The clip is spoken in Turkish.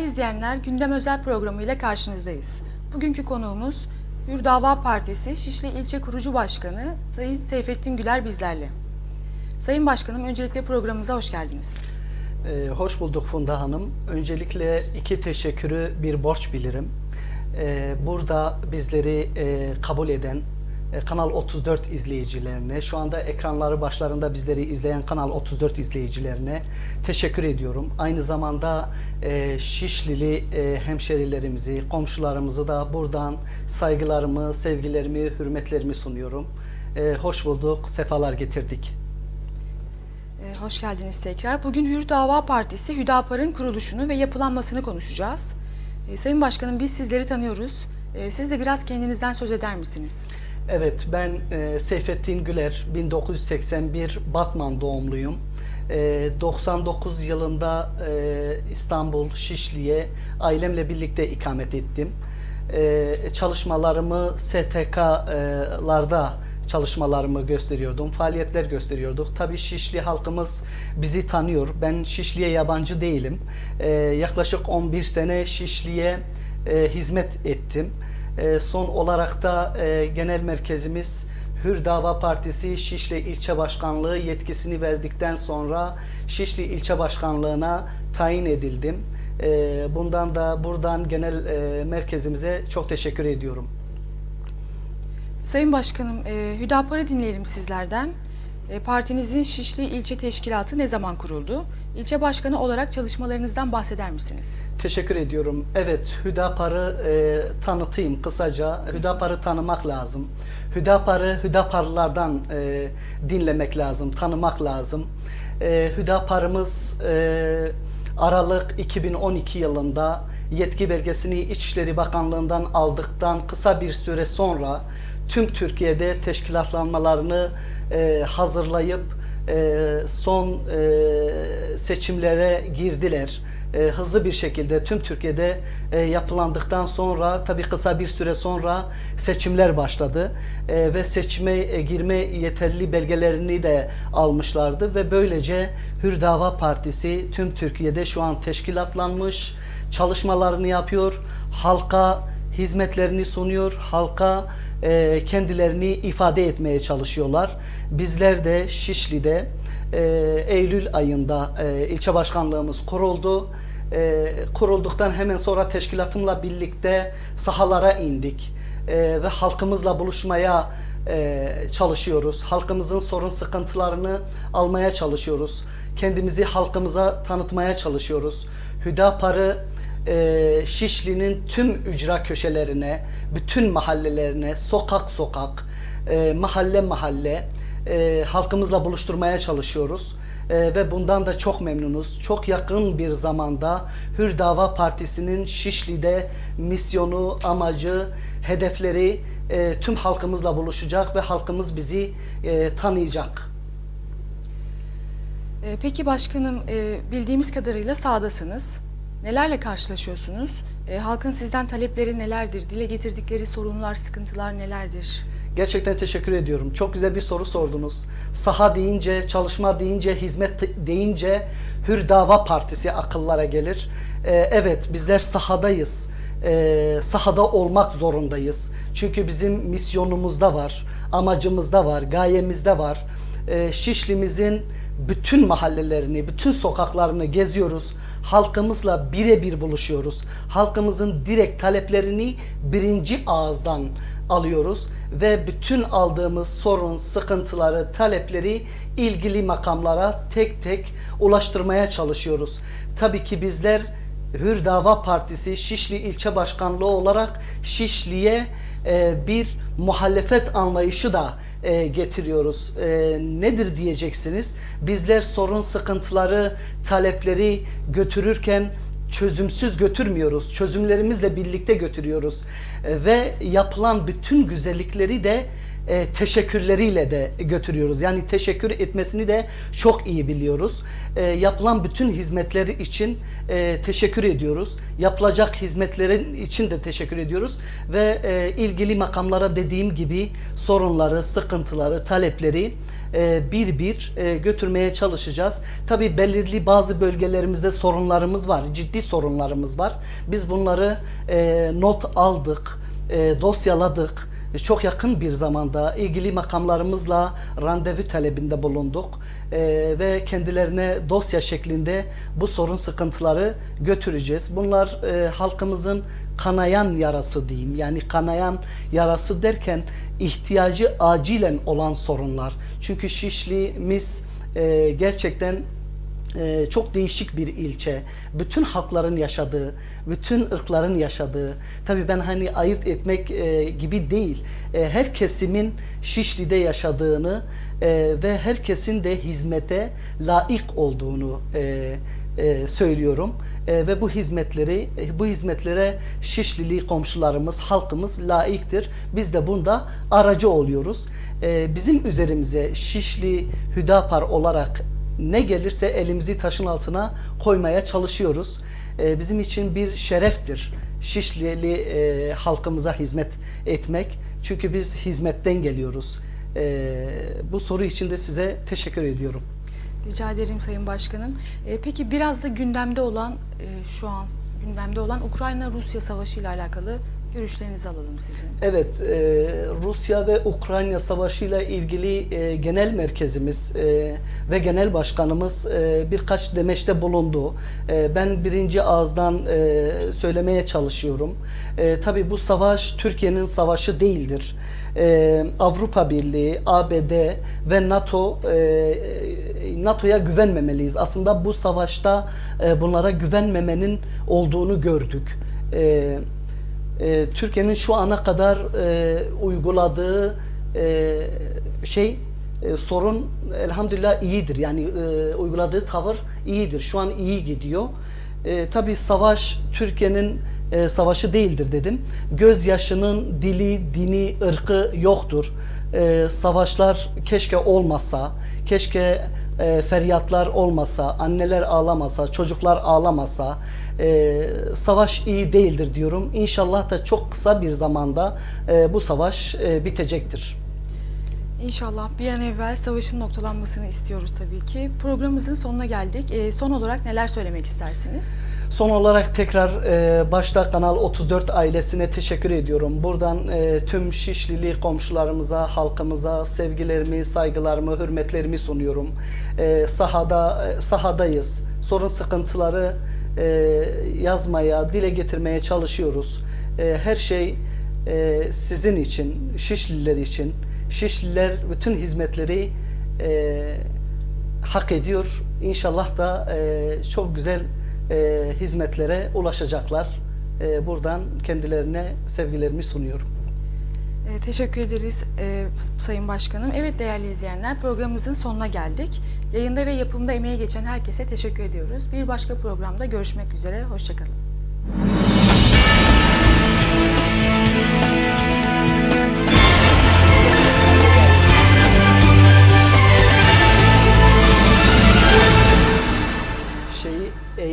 Değerli izleyenler, Gündem Özel programı ile karşınızdayız. Bugünkü konuğumuz Hür Dava Partisi Şişli İlçe Kurucu Başkanı Sayın Seyfettin Güler bizlerle. Sayın Başkanım, öncelikle programımıza hoş geldiniz. Ee, hoş bulduk Funda Hanım. Öncelikle iki teşekkürü bir borç bilirim. Ee, burada bizleri e, kabul eden Kanal 34 izleyicilerine, şu anda ekranları başlarında bizleri izleyen Kanal 34 izleyicilerine teşekkür ediyorum. Aynı zamanda e, Şişlili e, hemşerilerimizi, komşularımızı da buradan saygılarımı, sevgilerimi, hürmetlerimi sunuyorum. E, hoş bulduk, sefalar getirdik. Ee, hoş geldiniz tekrar. Bugün Hür Dava Partisi Hüdapar'ın kuruluşunu ve yapılanmasını konuşacağız. Ee, Sayın Başkanım, biz sizleri tanıyoruz. Ee, siz de biraz kendinizden söz eder misiniz? Evet, ben e, Seyfettin Güler, 1981 Batman doğumluyum. E, 99 yılında e, İstanbul, Şişli'ye ailemle birlikte ikamet ettim. E, çalışmalarımı STK'larda çalışmalarımı gösteriyordum, faaliyetler gösteriyorduk. Tabii Şişli halkımız bizi tanıyor. Ben Şişli'ye yabancı değilim. E, yaklaşık 11 sene Şişli'ye e, hizmet ettim. E, son olarak da e, genel merkezimiz Hür Dava Partisi Şişli İlçe Başkanlığı yetkisini verdikten sonra Şişli İlçe Başkanlığı'na tayin edildim. E, bundan da buradan genel e, merkezimize çok teşekkür ediyorum. Sayın Başkanım, e, Hüdapar'ı dinleyelim sizlerden. E, partinizin Şişli İlçe Teşkilatı ne zaman kuruldu? İlçe Başkanı olarak çalışmalarınızdan bahseder misiniz? Teşekkür ediyorum. Evet, Hüdapar'ı e, tanıtayım kısaca. Hüdapar'ı tanımak lazım. Hüdapar'ı Hüdaparlılardan e, dinlemek lazım, tanımak lazım. E, Hüdapar'ımız e, Aralık 2012 yılında yetki belgesini İçişleri Bakanlığı'ndan aldıktan kısa bir süre sonra tüm Türkiye'de teşkilatlanmalarını e, hazırlayıp e, son e, seçimlere girdiler. E, hızlı bir şekilde tüm Türkiye'de e, yapılandıktan sonra tabii kısa bir süre sonra seçimler başladı E, ve seçime e, girme yeterli belgelerini de almışlardı ve böylece Hür Dava Partisi tüm Türkiye'de şu an teşkilatlanmış, çalışmalarını yapıyor, halka hizmetlerini sunuyor, halka e, kendilerini ifade etmeye çalışıyorlar. Bizler de Şişli'de e, Eylül ayında e, ilçe başkanlığımız kuruldu. E, kurulduktan hemen sonra teşkilatımla birlikte sahalara indik E, ve halkımızla buluşmaya e, çalışıyoruz. Halkımızın sorun sıkıntılarını almaya çalışıyoruz. Kendimizi halkımıza tanıtmaya çalışıyoruz. Hüdapar'ı e, Şişli'nin tüm ücra köşelerine, bütün mahallelerine, sokak sokak, e, mahalle mahalle e, halkımızla buluşturmaya çalışıyoruz. E, ve bundan da çok memnunuz. Çok yakın bir zamanda Hür Dava Partisi'nin Şişli'de misyonu, amacı, hedefleri e, tüm halkımızla buluşacak ve halkımız bizi e, tanıyacak. E, peki Başkanım, e, bildiğimiz kadarıyla sahadasınız. Nelerle karşılaşıyorsunuz? E, halkın sizden talepleri nelerdir? Dile getirdikleri sorunlar, sıkıntılar nelerdir? Gerçekten teşekkür ediyorum. Çok güzel bir soru sordunuz. Saha deyince, çalışma deyince, hizmet deyince Hür Dava Partisi akıllara gelir. Ee, evet bizler sahadayız. Ee, sahada olmak zorundayız. Çünkü bizim misyonumuzda var, amacımızda var, gayemizde var. Ee, Şişlimizin bütün mahallelerini, bütün sokaklarını geziyoruz. Halkımızla birebir buluşuyoruz. Halkımızın direkt taleplerini birinci ağızdan alıyoruz ve bütün aldığımız sorun, sıkıntıları, talepleri ilgili makamlara tek tek ulaştırmaya çalışıyoruz. Tabii ki bizler Hür Dava Partisi Şişli İlçe Başkanlığı olarak Şişli'ye e, bir muhalefet anlayışı da e, getiriyoruz. E, nedir diyeceksiniz? Bizler sorun, sıkıntıları, talepleri götürürken çözümsüz götürmüyoruz. Çözümlerimizle birlikte götürüyoruz. E, ve yapılan bütün güzellikleri de e, teşekkürleriyle de götürüyoruz. Yani teşekkür etmesini de çok iyi biliyoruz. E, yapılan bütün hizmetleri için e, teşekkür ediyoruz. Yapılacak hizmetlerin için de teşekkür ediyoruz. Ve e, ilgili makamlara dediğim gibi sorunları, sıkıntıları, talepleri e, bir bir e, götürmeye çalışacağız. Tabii belirli bazı bölgelerimizde sorunlarımız var, ciddi sorunlarımız var. Biz bunları e, not aldık, e, dosyaladık. Çok yakın bir zamanda ilgili makamlarımızla randevu talebinde bulunduk E, ve kendilerine dosya şeklinde bu sorun sıkıntıları götüreceğiz. Bunlar e, halkımızın kanayan yarası diyeyim. Yani kanayan yarası derken ihtiyacı acilen olan sorunlar. Çünkü Şişli'miz e, gerçekten e, çok değişik bir ilçe. Bütün halkların yaşadığı, bütün ırkların yaşadığı. Tabii ben hani ayırt etmek e, gibi değil. E, her kesimin Şişli'de yaşadığını e, ve herkesin de hizmete layık olduğunu söylüyorum ve bu hizmetleri bu hizmetlere Şişlili komşularımız halkımız layıktır. Biz de bunda aracı oluyoruz. Bizim üzerimize Şişli Hüdapar olarak ne gelirse elimizi taşın altına koymaya çalışıyoruz. Ee, bizim için bir şereftir Şişlili e, halkımıza hizmet etmek. Çünkü biz hizmetten geliyoruz. Ee, bu soru için de size teşekkür ediyorum. Rica ederim Sayın Başkanım. E, peki biraz da gündemde olan, e, şu an gündemde olan Ukrayna-Rusya savaşı ile alakalı görüşlerinizi alalım sizin. Evet, e, Rusya ve Ukrayna Savaşı ile ilgili e, genel merkezimiz e, ve genel başkanımız e, birkaç demeçte bulundu. E, ben birinci ağızdan e, söylemeye çalışıyorum. E, tabii bu savaş Türkiye'nin savaşı değildir. E, Avrupa Birliği, ABD ve NATO e, NATO'ya güvenmemeliyiz. Aslında bu savaşta e, bunlara güvenmemenin olduğunu gördük. E, e, Türkiye'nin şu ana kadar e, uyguladığı e, şey e, sorun elhamdülillah iyidir. Yani e, uyguladığı tavır iyidir. Şu an iyi gidiyor. E, tabii savaş Türkiye'nin e, savaşı değildir dedim. Gözyaşının dili, dini, ırkı yoktur. E, savaşlar keşke olmasa, keşke e, feryatlar olmasa, anneler ağlamasa, çocuklar ağlamasa, e, savaş iyi değildir diyorum. İnşallah da çok kısa bir zamanda e, bu savaş e, bitecektir. İnşallah bir an evvel savaşın noktalanmasını istiyoruz tabii ki. Programımızın sonuna geldik. E, son olarak neler söylemek istersiniz? Son olarak tekrar e, başta Kanal 34 ailesine teşekkür ediyorum. Buradan e, tüm Şişlili komşularımıza, halkımıza sevgilerimi, saygılarımı, hürmetlerimi sunuyorum. E, sahada e, sahadayız. Sorun sıkıntıları e, yazmaya, dile getirmeye çalışıyoruz. E, her şey e, sizin için, Şişliler için. Şişliler bütün hizmetleri e, hak ediyor. İnşallah da e, çok güzel e, hizmetlere ulaşacaklar. E, buradan kendilerine sevgilerimi sunuyorum. E, teşekkür ederiz e, Sayın Başkanım. Evet değerli izleyenler programımızın sonuna geldik. Yayında ve yapımda emeği geçen herkese teşekkür ediyoruz. Bir başka programda görüşmek üzere. Hoşçakalın.